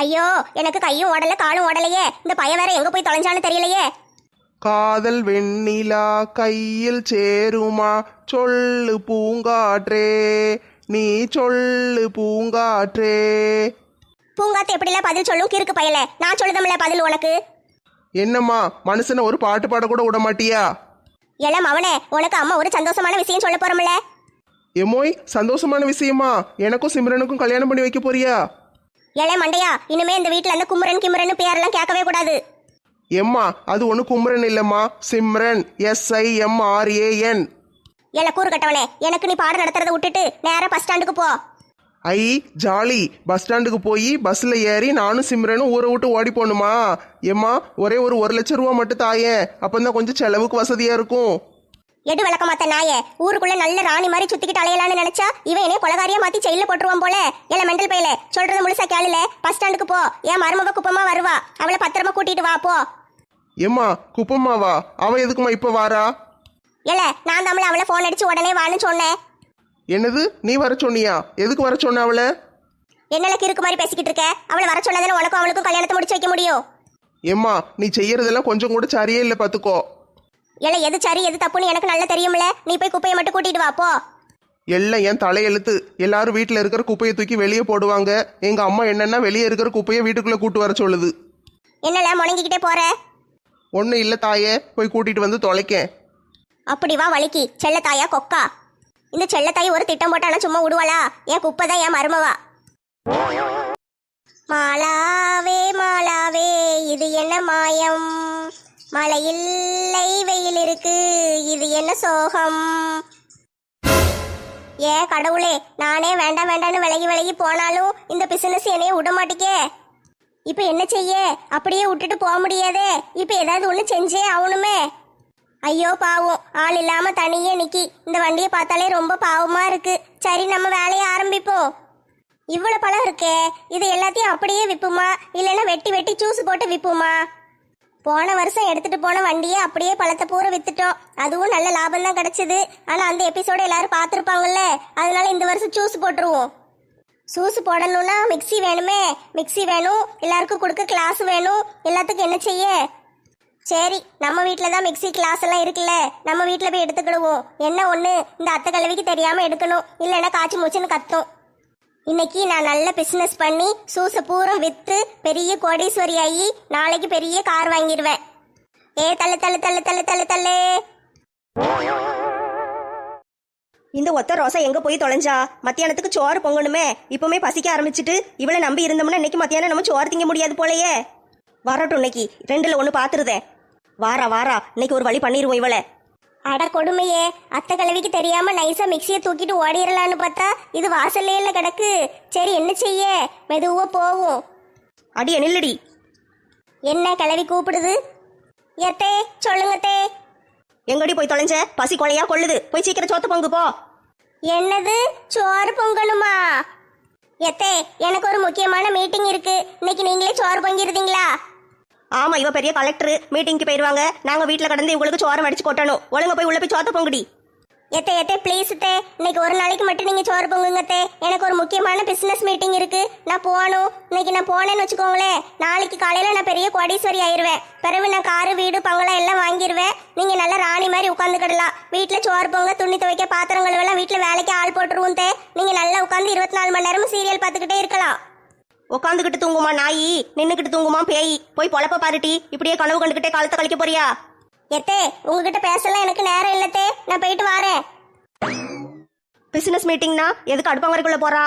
ஐயோ எனக்கு கையும் ஓடல காலும் ஓடலையே. இந்த பையன் வேற எங்க போய் தொலைஞ்சான்னு தெரியலையே. காதல் வெண்ணிலா கையில் சேருமா? சொல்லு பூங்காற்றே. நீ சொல்லு பூங்காற்றே. பூங்காத்து எப்படிலாம் பதில் சொல்லும்? கிறுக்கு பயல. நான் சொல்லுதமில்ல பதில் உனக்கு. என்னம்மா மனுஷனை ஒரு பாட்டு பாட கூட விட மாட்டியா? எல்லாம் அவனே. உனக்கு அம்மா ஒரு சந்தோஷமான விஷயம் சொல்ல போறோம்ல. எமோய் சந்தோஷமான விஷயமா? எனக்கும் சிம்ரனுக்கும் கல்யாணம் பண்ணி வைக்க போறியா? ஏலே மண்டையா இனிமே இந்த வீட்ல இருந்து குமரன் கிமரன் பேரெல்லாம் கேட்கவே கூடாது. எம்மா அது ஒன்று குமரன் இல்லைம்மா. சிம்ரன் எஸ்ஐஎம்ஆர்ஏஎன் ஏல கூறு கட்டவனே எனக்கு நீ பாடம் நடத்துறதை விட்டுட்டு நேரா பஸ் ஸ்டாண்டுக்கு போ. ஐ ஜாலி. பஸ் ஸ்டாண்டுக்கு போய் பஸ்ஸில் ஏறி நானும் சிம்ரனும் ஊரை விட்டு ஓடி போகணுமா? ஏம்மா ஒரே ஒரு ஒரு லட்ச ரூபா மட்டும் தாயேன் அப்போ கொஞ்சம் செலவுக்கு வசதியாக இருக்கும். எடு விளக்க மாத்த நாயே. ஊருக்குள்ள நல்ல ராணி மாதிரி சுத்திக்கிட்டு அலையலாம்னு நினைச்சா இவன் என்னைய கொலகாரியா மாத்தி செயல போட்டுருவான் போல. ஏல மெண்டல் பையல. சொல்றது முழுசா கேளுல. பஸ் ஸ்டாண்டுக்கு போ. என் மருமக குப்பமா வருவா. அவளை பத்திரமா கூட்டிட்டு வா போ. ஏம்மா குப்பம்மாவா அவன் எதுக்குமா இப்போ வாரா? ஏல நான் தமிழ் அவளை போன் அடிச்சு உடனே வான்னு சொன்னேன். என்னது? நீ வர சொன்னியா? எதுக்கு வர சொன்ன அவளை? என்னல கிறுக்கு மாதிரி பேசிக்கிட்டு இருக்க? அவளை வர சொன்னதானே உனக்கும் அவளுக்கும் கல்யாணத்தை முடிச்சு வைக்க முடியும்? ஏம்மா நீ செய்யறதெல்லாம் கொஞ்சம் கூட சரியே இல்லை பார்த்துக்கோ ஏல எது சரி எது தப்புன்னு எனக்கு நல்லா தெரியும்ல. நீ போய் குப்பையை மட்டும் கூட்டிட்டு வா போ. எல்லாம் என் தலையெழுத்து எல்லாரும் வீட்டில் இருக்கிற குப்பையை தூக்கி வெளியே போடுவாங்க. எங்கள் அம்மா என்னன்னா வெளியே இருக்கிற குப்பையை வீட்டுக்குள்ளே கூட்டு வர சொல்லுது. என்னல முணங்கிக்கிட்டே போற? ஒன்றும் இல்லை தாயே போய் கூட்டிகிட்டு வந்து தொலைக்கேன். அப்படி வா வலிக்கு செல்லத்தாயா கொக்கா. இந்த செல்லத்தாய் ஒரு திட்டம் போட்டானா சும்மா விடுவாளா என் குப்பை தான் என் மருமவா. மாலாவே மாலாவே இது என்ன மாயம்? மழை இல்லை வெயில் இருக்கு. இது என்ன சோகம்? ஏ கடவுளே நானே வேண்டாம் வேண்டாம்னு விலகி விலகி போனாலும் இந்த பிசினஸ் என்னைய விட மாட்டேக்கே. இப்போ என்ன செய்ய? அப்படியே விட்டுட்டு போக முடியாதே. இப்போ ஏதாவது ஒன்று செஞ்சே ஆகணுமே. ஐயோ பாவம். ஆள் இல்லாமல் தனியே நிக்கி. இந்த வண்டியை பார்த்தாலே ரொம்ப பாவமாக இருக்கு. சரி நம்ம வேலையை ஆரம்பிப்போம். இவ்வளோ பழம் இருக்கே. இது எல்லாத்தையும் அப்படியே விப்புமா? இல்லைன்னா வெட்டி வெட்டி ஜூஸ் போட்டு விற்போமா போன வருஷம் எடுத்துட்டு போன வண்டியை அப்படியே பழத்தை பூரா வித்துட்டோம். அதுவும் நல்ல லாபம் தான் கிடைச்சது. ஆனா அந்த எபிசோட எல்லாரும் பார்த்துருப்பாங்கல்ல? அதனால இந்த வருஷம் ஜூஸ் போட்டுருவோம். ஜூஸ் போடணும்னா மிக்ஸி வேணுமே. மிக்ஸி வேணும். எல்லாருக்கும் கொடுக்க கிளாஸ் வேணும். எல்லாத்துக்கும் என்ன செய்ய? சரி நம்ம வீட்டில் தான் மிக்ஸி கிளாஸ் எல்லாம் இருக்குல்ல? நம்ம வீட்டில் போய் எடுத்துக்கிடுவோம். என்ன ஒன்று இந்த அத்தை கலவிக்கு தெரியாமல் எடுக்கணும். இல்லைன்னா காய்ச்சி மூச்சுன்னு கத்தும். இன்னைக்கு நான் நல்ல பிஸ்னஸ் பண்ணி சூச பூரம் விற்று பெரிய கோடீஸ்வரி ஆகி நாளைக்கு பெரிய கார் வாங்கிடுவேன் ஏ தள்ளு தள்ளு தள்ளு தள்ளு தள்ளு தள்ளு. இந்த ஒத்த ரோசா எங்க போய் தொலைஞ்சா? மத்தியானத்துக்கு சோறு பொங்கணுமே. இப்பவுமே பசிக்க ஆரம்பிச்சிட்டு இவளை நம்பி இருந்தோம்னா இன்னைக்கு மத்தியானம் நம்ம சோறு திங்க முடியாது போலயே. வரட்டும் இன்னைக்கு. ரெண்டுல ஒண்ணு பார்த்துருதேன் வாரா வாரா. இன்னைக்கு ஒரு வழி பண்ணிடுவோம் இவளை. அட கொடுமையே அத்தை கலவிக்கு தெரியாம நைஸா மிக்சியை தூக்கிட்டு ஓடிடலான்னு பார்த்தா இது வாசல்லே இல்ல கிடக்கு. சரி என்ன செய்ய? மெதுவா போவோம். அடிய நில்லடி. என்ன கிளவி கூப்பிடுது? எத்தே சொல்லுங்கத்தே எங்கடி போய் தொலைஞ்ச? பசி கொலையா கொள்ளுது. போய் சீக்கிரம் சோத்த பொங்கு போ. என்னது? சோறு பொங்கணுமா? எத்தே எனக்கு ஒரு முக்கியமான மீட்டிங் இருக்கு. இன்னைக்கு நீங்களே சோறு பொங்கிருந்தீங்களா ஆமா இவ பெரிய கலெக்டர் மீட்டிங்க்கு போயிருவாங்க. நாங்க வீட்டுல கடந்து இவங்களுக்கு சோரம் அடிச்சு கொட்டணும். ஒழுங்க போய் உள்ள போய் சோத்த பொங்குடி. எத்தே எத்தே ப்ளீஸ் தே. இன்னைக்கு ஒரு நாளைக்கு மட்டும் நீங்க சோறு பொங்குங்க தே. எனக்கு ஒரு முக்கியமான பிசினஸ் மீட்டிங் இருக்கு. நான் போகணும். இன்னைக்கு நான் போனேன்னு வச்சுக்கோங்களேன் நாளைக்கு காலையில நான் பெரிய கோடீஸ்வரி ஆயிருவேன். பிறகு நான் காரு வீடு பங்களா எல்லாம் வாங்கிடுவேன் நீங்க நல்லா ராணி மாதிரி உட்காந்துக்கிடலாம். வீட்டுல சோறு பொங்க துணி துவைக்க பாத்திரங்கள் எல்லாம் வீட்டுல வேலைக்கு ஆள் போட்டுருவோம் தே. நீங்க நல்லா உட்காந்து இருபத்தி நாலு மணி நேரமும் சீரியல் பார்த்துக்கிட்டே இருக்கலாம். உட்காந்துக்கிட்டு தூங்குமா நாயி? நின்னுக்கிட்டு தூங்குமா பேய்? போய் பொழப்ப பாருட்டி இப்படியே கனவு கண்டுகிட்டே காலத்தை கழிக்க போறியா? எத்தே உங்ககிட்ட பேசலாம் எனக்கு நேரம் இல்லத்தே நான் போயிட்டு வரேன். பிசினஸ் மீட்டிங்னா எதுக்கு அடுப்பங்கரைக்குள்ள போறா?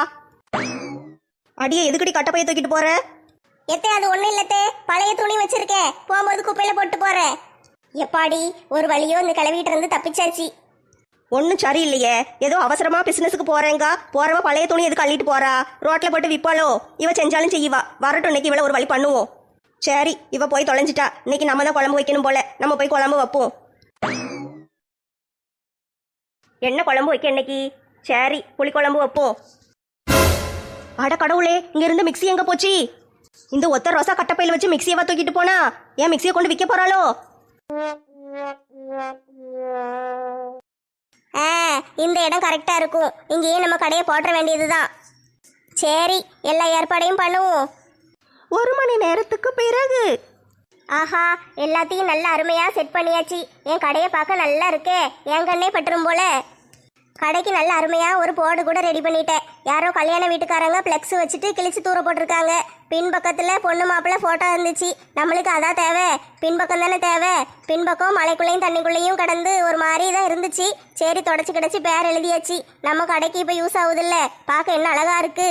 அடியே எதுக்கடி கட்டப்பைய தூக்கிட்டு போற? எத்தே அது ஒண்ணும் இல்லத்தே பழைய துணி வச்சிருக்கேன். போகும்போது குப்பையில போட்டு போறேன். எப்பாடி ஒரு வழியோ இந்த கிளவிட்டு இருந்து தப்பிச்சாச்சு. ஒன்றும் சரியில்லையே. ஏதோ அவசரமா பிசினஸுக்கு போறேங்க. போறவ பழைய துணி எதுக்கு அள்ளிட்டு போறா? ரோட்ல போட்டு விப்பாளோ? இவ செஞ்சாலும் செய்வா. வரட்டும் இன்னைக்கு இவள ஒரு வழி பண்ணுவோம். சரி இவ போய் தொலைஞ்சிட்டா. இன்னைக்கு நம்ம தான் குழம்பு வைக்கணும் போல. நம்ம போய் குழம்பு வைப்போம். என்ன குழம்பு வைக்க இன்னைக்கு? சரி புளிக்குழம்பு வைப்போம். அட கடவுளே இங்க இருந்து மிக்சி எங்க போச்சு? இந்த ஒத்த ரோசா கட்டப்பையில வச்சு மிக்சியவா தூக்கிட்டு போனா? ஏன் மிக்ஸியை கொண்டு விற்க போறாளோ? ஆ இந்த இடம் கரெக்டா இருக்கும். இங்கேயே நம்ம கடையை போட்டுற வேண்டியதுதான். சரி எல்லா ஏற்பாடையும் பண்ணுவோம். ஒரு மணி நேரத்துக்கு பிறகு. ஆஹா எல்லாத்தையும் நல்ல அருமையா செட் பண்ணியாச்சு. என் கடையை பார்க்க நல்லா இருக்கே. என் கண்ணே பட்டுரும் போல. கடைக்கு நல்ல அருமையா ஒரு போர்டு கூட ரெடி பண்ணிட்டேன். யாரோ கல்யாண வீட்டுக்காரங்க ஃப்ளெக்ஸ் வச்சுட்டு கிழிச்சு தூர போட்டிருக்காங்க. பின்பக்கத்துல பொண்ணு மாப்பிள்ளை போட்டோ இருந்துச்சு. நம்மளுக்கு அதான் தேவை. பின்பக்கம் தானே தேவை. பின்பக்கம் மலைக்குள்ளேயும் தண்ணிக்குள்ளேயும் கடந்து ஒரு மாதிரி தான் இருந்துச்சு. சரி தொடச்சி கிடச்சி பேர் எழுதியாச்சு. நம்ம கடைக்கு இப்போ யூஸ் ஆகுதுல்ல. பார்க்க என்ன அழகா இருக்கு.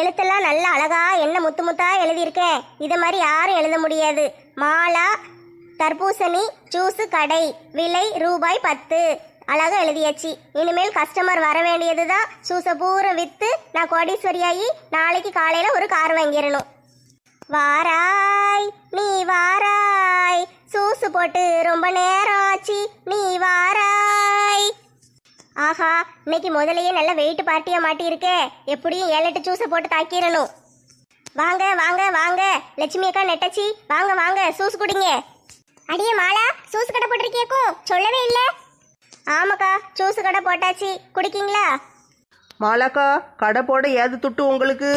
எழுத்தெல்லாம் நல்ல அழகா என்ன முத்து முத்தா எழுதியிருக்கேன். இதை மாதிரி யாரும் எழுத முடியாது. மாலா தர்பூசணி ஜூஸு கடை. விலை ரூபாய் பத்து. அழகா எழுதியாச்சு. இனிமேல் கஸ்டமர் வர வேண்டியது தான் சூசை பூரா விற்று நான் கோடீஸ்வரியாகி நாளைக்கு காலையில் ஒரு கார் வாங்கிடணும். வாராய் நீ வாராய். சூசு போட்டு ரொம்ப நேரம் ஆச்சு நீ வாராய். ஆஹா இன்னைக்கு முதலையே நல்ல வெயிட் பார்ட்டியாக மாட்டியிருக்கே. எப்படியும் ஏழு எட்டு ஜூஸை போட்டு தாக்கிடணும். வாங்க வாங்க வாங்க. லட்சுமி அக்கா நெட்டச்சி வாங்க வாங்க சூஸ் குடிங்க. அடியே மாலா சூஸ் கடை போட்டிருக்கேக்கும் சொல்லவே இல்லை. ஆமாக்கா ஜூஸ் கடை போட்டாச்சு. குடிக்கீங்களா? மாலாக்கா கடை போட ஏது துட்டு உங்களுக்கு?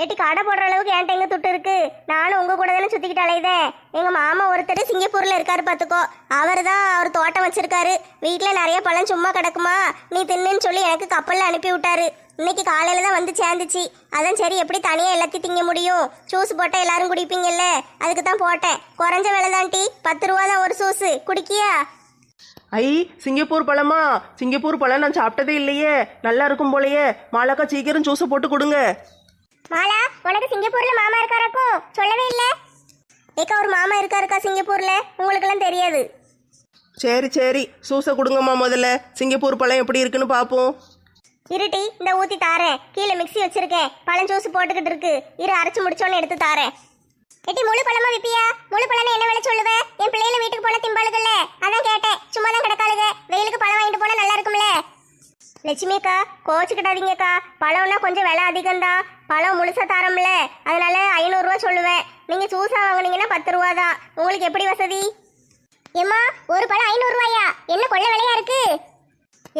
ஏட்டி கடை போடுற அளவுக்கு என்கிட்ட எங்க துட்டு இருக்கு? நானும் உங்க கூட தானே சுத்திக்கிட்டு அலையுதேன் எங்க மாமா ஒருத்தர் சிங்கப்பூர்ல இருக்காரு பாத்துக்கோ. அவர் தான் அவர் தோட்டம் வச்சிருக்காரு. வீட்டுல நிறைய பழம் சும்மா கிடக்குமா? நீ தின்னுன்னு சொல்லி எனக்கு கப்பல்ல அனுப்பி விட்டாரு. இன்னைக்கு காலையில தான் வந்து சேர்ந்துச்சு. அதான் சரி எப்படி தனியா எல்லாத்தையும் திங்க முடியும்? ஜூஸ் போட்டா எல்லாரும் குடிப்பீங்கல்ல? அதுக்கு தான் போட்டேன். குறைஞ்ச விலை தான் டீ. பத்து ரூபா தான் ஒரு ஜூஸ் குடிக்கியா? ஐ சிங்கப்பூர் பழமா? சிங்கப்பூர் பழம் நான் சாப்பிட்டதே இல்லையே. நல்லா இருக்கும் போலயே. மாலாக்கா சீக்கிரம் ஜூஸை போட்டு கொடுங்க. மாலா உனக்கு சிங்கப்பூர்ல மாமா இருக்காராக்கும் சொல்லவே இல்ல. ஏக்கா ஒரு மாமா இருக்காருக்கா சிங்கப்பூர்ல? உங்களுக்கெல்லாம் தெரியாது. சரி சரி. ஜூஸை கொடுங்கம்மா முதல்ல. சிங்கப்பூர் பழம் எப்படி இருக்குன்னு பார்ப்போம் இருட்டி இந்த ஊத்தி தாரேன். கீழே மிக்ஸி வச்சிருக்கேன். பழம் ஜூஸ் போட்டுக்கிட்டு இருக்கு. இரு அரைச்சு முடிச்சோன்னு எடுத்து தாரேன். எட்டி முழு பழமா விப்பியா? முழு பழம் என்ன விலை சொல்லுவ? என் பிள்ளைல வீட்டுக்கு போன திம்பாளுகள்ல. அதான் கேட்டேன். சும்மா தான் கிடக்காளுக. வெயிலுக்கு பழம் வாங்கிட்டு போனா நல்லா இருக்கும்ல. லட்சுமி அக்கா கோச்சுக்கிட்டாதீங்கக்கா. பழம்னா கொஞ்சம் விலை அதிகம்தான் பழம் முழுசா தரோம்ல. அதனால ஐநூறுரூவா சொல்லுவேன். நீங்க சூசா வாங்குனீங்கன்னா பத்து ரூபா தான். உங்களுக்கு எப்படி வசதி? ஏம்மா ஒரு பழம் ஐநூறுரூவாயா என்ன கொள்ள விலையா இருக்கு?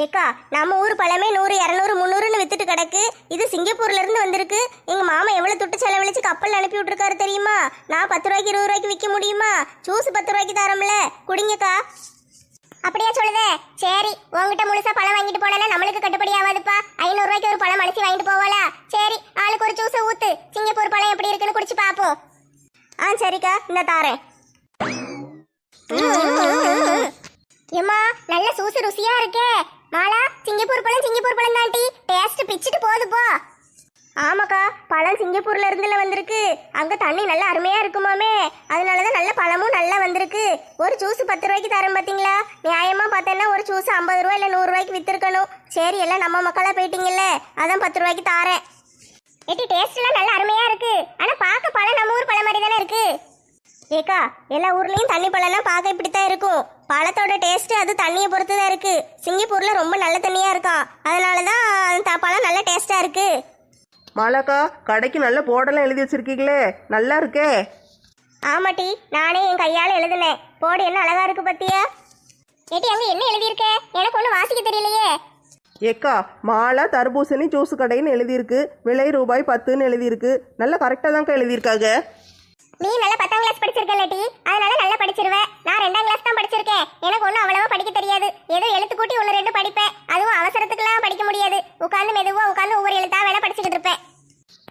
ஏக்கா நம்ம ஊர் பழமே நூறு இரநூறு முந்நூறுன்னு கிடக்கு? இது சிங்கப்பூர்ல இருந்து வந்திருக்கு. எங்க மாமா எவ்வளவு துட்டு செலவழிச்சு கப்பல் அனுப்பி விட்டுருக்காரு தெரியுமா? நான் பத்து ரூபாய்க்கு இருபது ரூபாய்க்கு விற்க முடியுமா? ஜூஸ் பத்து ரூபாய்க்கு தரோம்ல. குடிங்கக்கா. அப்படியா சொல்லுதே. சரி உங்ககிட்ட முழுசா பழம் வாங்கிட்டு போனா நம்மளுக்கு கட்டுப்படி ஆகாதுப்பா. ஐநூறு ரூபாய்க்கு ஒரு பழம் அலசி வாங்கிட்டு போவாளா? சரி ஆளுக்கு ஒரு ஜூஸை ஊத்து. சிங்கப்பூர் பழம் எப்படி இருக்குன்னு குடிச்சு பாப்போம். ஆ சரிக்கா. இந்த தாரேன். ஏம்மா நல்ல சூசு ருசியா இருக்கே. மாலா சிங்கப்பூர் பழம் சிங்கப்பூர் பழம் தாண்டி டேஸ்ட் பிச்சுட்டு போகுது போ. ஆமாக்கா பழம் சிங்கப்பூர்ல இருந்துல வந்திருக்கு. அங்க தண்ணி நல்லா அருமையா இருக்குமாமே. அதனாலதான் நல்ல பழமும் நல்லா வந்திருக்கு. ஒரு ஜூஸ் பத்து ரூபாய்க்கு தரேன் பாத்தீங்களா? நியாயமா பார்த்தேன்னா ஒரு ஜூஸ் ஐம்பது ரூபாய் இல்ல நூறு ரூபாய்க்கு வித்திருக்கணும். சரி எல்லாம் நம்ம மக்களா போயிட்டீங்கல்ல. அதான் பத்து ரூபாய்க்கு தாரேன். எட்டி டேஸ்ட் எல்லாம் நல்லா அருமையா இருக்கு. ஆனா பார்க்க பழம் நம்ம ஊர் பழம் மாதிரி தானே இருக்கு ஏக்கா எல்லா ஊர்லயும் தண்ணி பழம்லாம் பார்க்க இப்படித்தான் இருக்கும். பழத்தோட டேஸ்ட் அது தண்ணியை பொறுத்து தான் இருக்கு. சிங்கப்பூர்ல ரொம்ப நல்ல தண்ணியா இருக்கா? அதனாலதான் அந்த பழம் நல்ல டேஸ்டா இருக்கு. மாலாக்கா கடைக்கு நல்ல போர்டெல்லாம் எழுதி வச்சிருக்கீங்களே நல்லா இருக்கே. ஆமாட்டி நானே என் கையால எழுதுனேன். போடு என்ன அழகா இருக்கு பத்தியா? ஏட்டி அங்க என்ன எழுதியிருக்க? எனக்கு ஒன்றும் வாசிக்க தெரியலையே. ஏக்கா மாலா தர்பூசணி ஜூஸ் கடைன்னு எழுதியிருக்கு. விலை ரூபாய் பத்துன்னு எழுதியிருக்கு. நல்லா கரெக்டாக தான்க்கா எழுதியிருக்காங்க. நீ நல்லா பத்தாம் கிளாஸ் படிச்சிருக்கலட்டி அதனால நல்லா படிச்சிருவேன் நான் ரெண்டாம் கிளாஸ் தான் படிச்சிருக்கேன். எனக்கு ஒன்றும் அவ்வளவா படிக்க தெரியாது. ஏதோ எழுத்து கூட்டி ஒன்று ரெண்டு படிப்பேன். அதுவும் அவசரத்துக்குலாம் படிக்க முடியாது. உட்காந்து மெதுவா உட்காந்து ஒவ்வொரு எழுத்தா வேலை படிச்சுக்கிட்டு இருப்பேன்.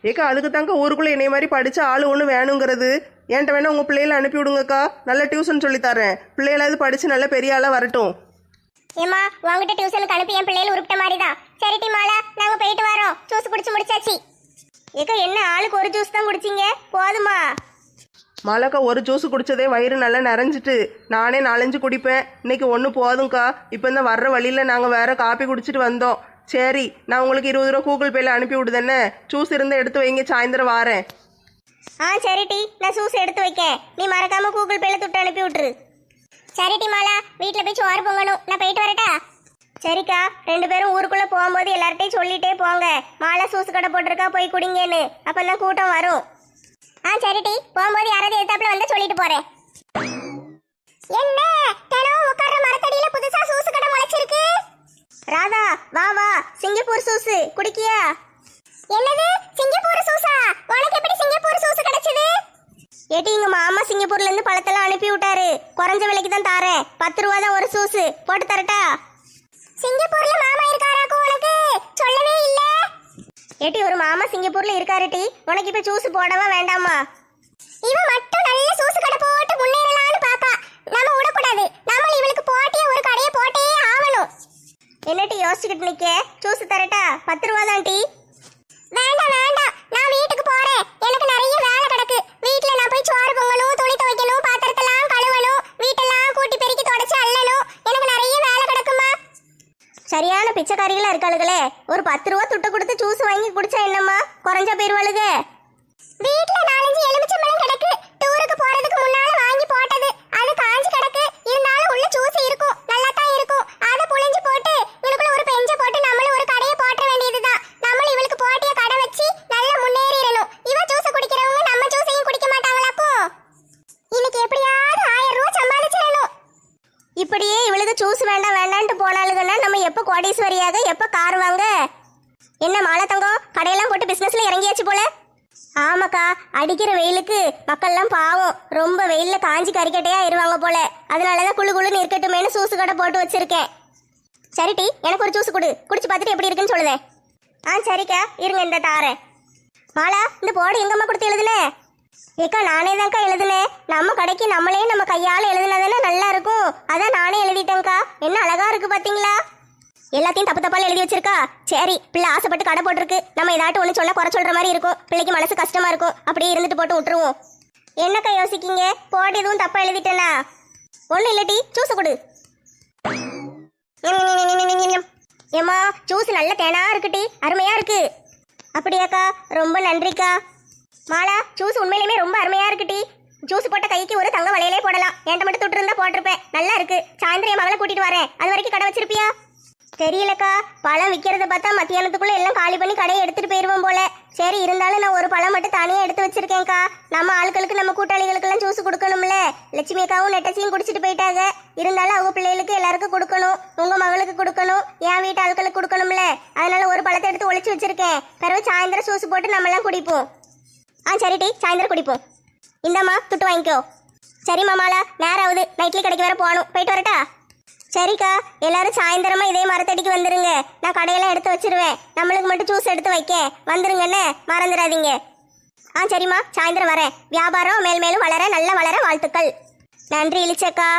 ஏக்கா அதுக்கு தாங்க ஊருக்குள்ளே என்னைய மாதிரி படித்த ஆள் ஒன்று வேணுங்கிறது. என்கிட்ட வேணா உங்கள் பிள்ளைகளை அனுப்பி விடுங்கக்கா. நல்ல டியூஷன் சொல்லித்தரேன் பிள்ளைகளாவது படித்து நல்ல பெரிய ஆளாக வரட்டும். ஏமா உங்ககிட்ட டியூஷனுக்கு அனுப்பி என் பிள்ளைகள் உருப்பிட்ட மாதிரி தான் சரிட்டி மாலா நாங்க போயிட்டு வரோம். ஜூஸ் குடிச்சு முடிச்சாச்சு. ஏக்கா என்ன ஆளுக்கு ஒரு ஜூஸ் தான் குடிச்சீங்க? போதுமா? மலக்கா ஒரு ஜூஸ் குடிச்சதே வயிறு நல்லா நிறைஞ்சிட்டு நானே நாலஞ்சு குடிப்பேன். இன்னைக்கு ஒன்று போதும்க்கா. இப்போ இந்த வர்ற வழியில் நாங்கள் வேறு காப்பி குடிச்சிட்டு வந்தோம். சரி நான் உங்களுக்கு இருபது ரூபா கூகுள் பேல அனுப்பி விடுதேன்னு ஜூஸ் இருந்தால் எடுத்து வைங்க சாயந்தரம் வாரேன். ஆ சரி டி. நான் ஜூஸ் எடுத்து வைக்கேன். நீ மறக்காம கூகுள் பேல துட்டு அனுப்பி விட்டுரு. டி மாலா வீட்டில் போய் சோறு பொங்கணும். நான் போயிட்டு வரட்டா? சரிக்கா. ரெண்டு பேரும் ஊருக்குள்ளே போகும்போது எல்லார்ட்டையும் சொல்லிட்டே போங்க. மாலா சூஸ் கடை போட்டிருக்கா போய் குடிங்கன்னு. அப்பதான் கூட்டம் வரும். ஆ சரிடி போகும்போது யாராவது எதிர்த்தாப்புல வந்து சொல்லிட்டு போறேன். என்ன? தினம் உட்கார்ற மரத்தடியில புதுசா சூசு கடை முளைச்சிருக்கு. ராதா வா வா. சிங்கப்பூர் சூஸ் குடிக்கியா? என்னது? சிங்கப்பூர் சூசா? உனக்கு எப்படி சிங்கப்பூர் சூஸ் சிங்கப்பூர்ல இருந்து பழத்தெல்லாம் அனுப்பி விட்டாரு. குறைஞ்ச விலைக்கு தான் தாரேன். பத்து ரூபா தான் ஒரு சூசு. போட்டு தரட்டா? சிங்கப்பூர்ல மாமா இருக்காராக்கும் உனக்கு? சொல்லவே இல்ல. ஏட்டி ஒரு மாமா சிங்கப்பூர்ல இருக்காரு டி. உனக்கு இப்ப ஜூஸ் போடவா வேண்டாமா? இவ மட்டும் நல்ல சூஸ் கடை போட்டு முன்னேறலாம்னு பாக்கா நாம விடக்கூடாது. நாம இவளுக்கு போட்டியே ஒரு கடையை போட்டே ஆகணும். என்னட்டி யோசிச்சுக்கிட்டு நிக்க? ஜூஸ் தரட்டா? பத்து ரூபா தான் டி வேண்டாம் வேண்டாம் நான் வீட்டுக்கு போறேன் எனக்கு நிறைய வேலை கிடக்கு வீட்ல நான் போய் சோறு பொங்கணும் துணி துவைக்கணும் பாத்திரத்தெல்லாம் கழுவணும் வீட்டெல்லாம் கூட்டி பெருக்கி தொடச்சு அள்ளணும் எனக்கு நிறைய வேலை கிடக்குமா சரியான பிச்சைக்காரிகளா இருக்காளுகளே. ஒரு பத்து ரூபா துட்டு கொடுத்து ஜூஸ் வாங்கி குடிச்சா என்னம்மா? குறைஞ்சா போயிருவாளுக வீட்ல நாலஞ்சு எலுமிச்சம்பழம் கிடக்கு டூருக்கு போறதுக்கு முன்னால வாங்கி போட்டது அது காஞ்சு கிடக்கு இருந்தாலும் உள்ள ஜூஸ் இருக்கும் நல்லா தான் இருக்கும் அதை புளிஞ்சு போட்டு இவளுக்குள்ள ஒரு பெஞ்ச போட்டு நம்மளும் ஒரு கடையை போட்ட வேண்டியதுதான் நம்மளும் இவளுக்கு போட்டிய கடை வச்சு நல்ல முன்னேறிடணும் இவ ஜூஸ் குடிக்கிறவங்க நம்ம ஜூஸையும் குடிக்க மாட்டாங்களாக்கும் இன்னைக்கு எப்படியாவது ஆயிரம் ரூபாய் சம்பாதிச்சிடணும் இப்படியே இவளுக்கு ஜூஸ் வேண்டாம் வேண்டான்ட்டு போனாலுங்கன்னா நம்ம எப்போ கோடீஸ்வரியாக வருவாங்க என்ன மாலை தங்கம்? கடையெல்லாம் போட்டு பிசினஸ்ல இறங்கியாச்சு போல. ஆமாக்கா அடிக்கிற வெயிலுக்கு மக்கள்லாம் பாவம். ரொம்ப வெயில்ல காஞ்சி கறிக்கட்டையா இருவாங்க போல. அதனாலதான் குளு குழுன்னு இருக்கட்டுமேனு சூசு கடை போட்டு வச்சிருக்கேன். சரிட்டி எனக்கு ஒரு ஜூஸ் கொடு. குடிச்சு பார்த்துட்டு எப்படி இருக்குன்னு சொல்லுதேன் ஆ சரிக்கா. இருங்க இந்த தாரேன் மாலா இந்த போர்டு எங்கம்மா கொடுத்து எழுதுனே? ஏக்கா நானே தான்க்கா எழுதுனேன் நம்ம கடைக்கு நம்மளே நம்ம கையால் எழுதுனதுன்னா நல்லா இருக்கும். அதான் நானே எழுதிட்டேன்க்கா. என்ன அழகா இருக்கு பாத்தீங்களா? எல்லாத்தையும் தப்பு தப்பால எழுதி வச்சிருக்கா? சரி பிள்ளை ஆசைப்பட்டு கடை போட்டிருக்கு. நம்ம ஏதாட்டும் ஒன்று சொல்ல குறை சொல்ற மாதிரி இருக்கும். பிள்ளைக்கு மனசு கஷ்டமா இருக்கும். அப்படியே இருந்துட்டு போட்டு விட்டுருவோம். என்னக்கா யோசிக்கீங்க? போட்டு எதுவும் தப்பா எழுதிட்டேனா? ஒன்றும் இல்லட்டி ஜூஸ் கொடு. ஏம்மா ஜூஸ் நல்ல தேனா இருக்குட்டி அருமையா இருக்கு. அப்படியாக்கா ரொம்ப நன்றிக்கா. மாலா ஜூஸ் உண்மையிலுமே ரொம்ப அருமையா இருக்குட்டி ஜூஸ் போட்ட கைக்கு ஒரு தங்க வளையலே போடலாம். என்கிட்ட மட்டும் தொட்டு இருந்தா போட்டிருப்பேன். நல்லா இருக்கு. சாயந்தரம் என் மகளை கூட்டிட்டு வரேன். அது வரைக்கும் கடை வச்சிருப்பியா? தெரியலக்கா பழம் விற்கிறத பார்த்தா மத்தியானத்துக்குள்ள எல்லாம் காலி பண்ணி கடையை எடுத்துட்டு போயிருவோம் போல. சரி இருந்தாலும் நான் ஒரு பழம் மட்டும் தனியாக எடுத்து வச்சிருக்கேன்க்கா. நம்ம ஆட்களுக்கு நம்ம கூட்டாளிகளுக்கெல்லாம் ஜூஸ் கொடுக்கணும்ல. லட்சுமி அக்காவும் நெட்டச்சியும் குடிச்சிட்டு போயிட்டாங்க. இருந்தாலும் அவங்க பிள்ளைகளுக்கு எல்லாருக்கும் கொடுக்கணும். உங்க மகளுக்கு கொடுக்கணும். என் வீட்டு ஆட்களுக்கு கொடுக்கணும்ல. அதனால ஒரு பழத்தை எடுத்து ஒழிச்சு வச்சிருக்கேன். பிறகு சாயந்தரம் ஜூஸ் போட்டு நம்ம எல்லாம் குடிப்போம். ஆ சரி டி சாயந்தரம் குடிப்போம். இந்தாம்மா துட்டு வாங்கிக்கோ. சரிம்மா மாலா நேரம் ஆகுது நைட்லி கடைக்கு வேற போகணும். போயிட்டு வரட்டா? சரிக்கா எல்லாரும் சாயந்தரமா இதே மரத்தடிக்கு வந்துருங்க. நான் கடையெல்லாம் எடுத்து வச்சிருவேன். நம்மளுக்கு மட்டும் ஜூஸ் எடுத்து வைக்க. வந்துருங்கன்னு மறந்துடாதீங்க. ஆ சரிம்மா. சாயந்தரம் வரேன். வியாபாரம் மேல் மேலும் வளர நல்ல வளர வாழ்த்துக்கள். நன்றி இளிச்சக்கா.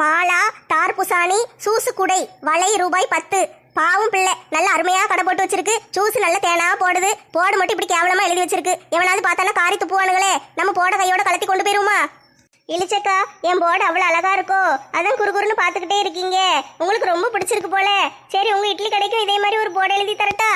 மாலா தார் புசாணி சூசு குடை வலை ரூபாய் பத்து. பாவம் பிள்ளை. நல்ல அருமையா கடை போட்டு வச்சிருக்கு. ஜூஸ் நல்ல தேனா போடுது. போடு மட்டும் இப்படி கேவலமா எழுதி வச்சிருக்கு. எவனாவது பார்த்தானா காரி துப்புவானுங்களே. நம்ம போட கையோட கலத்தி கொண்டு போயிருவோமா? இளிச்சக்கா என் போர்டு அவ்வளோ அழகா இருக்கோ? அதான் குறுகுறுன்னு பார்த்துக்கிட்டே இருக்கீங்க. உங்களுக்கு ரொம்ப பிடிச்சிருக்கு போல. சரி உங்க இட்லி கடைக்கும் இதே மாதிரி ஒரு போர்டு எழுதி தரட்டா?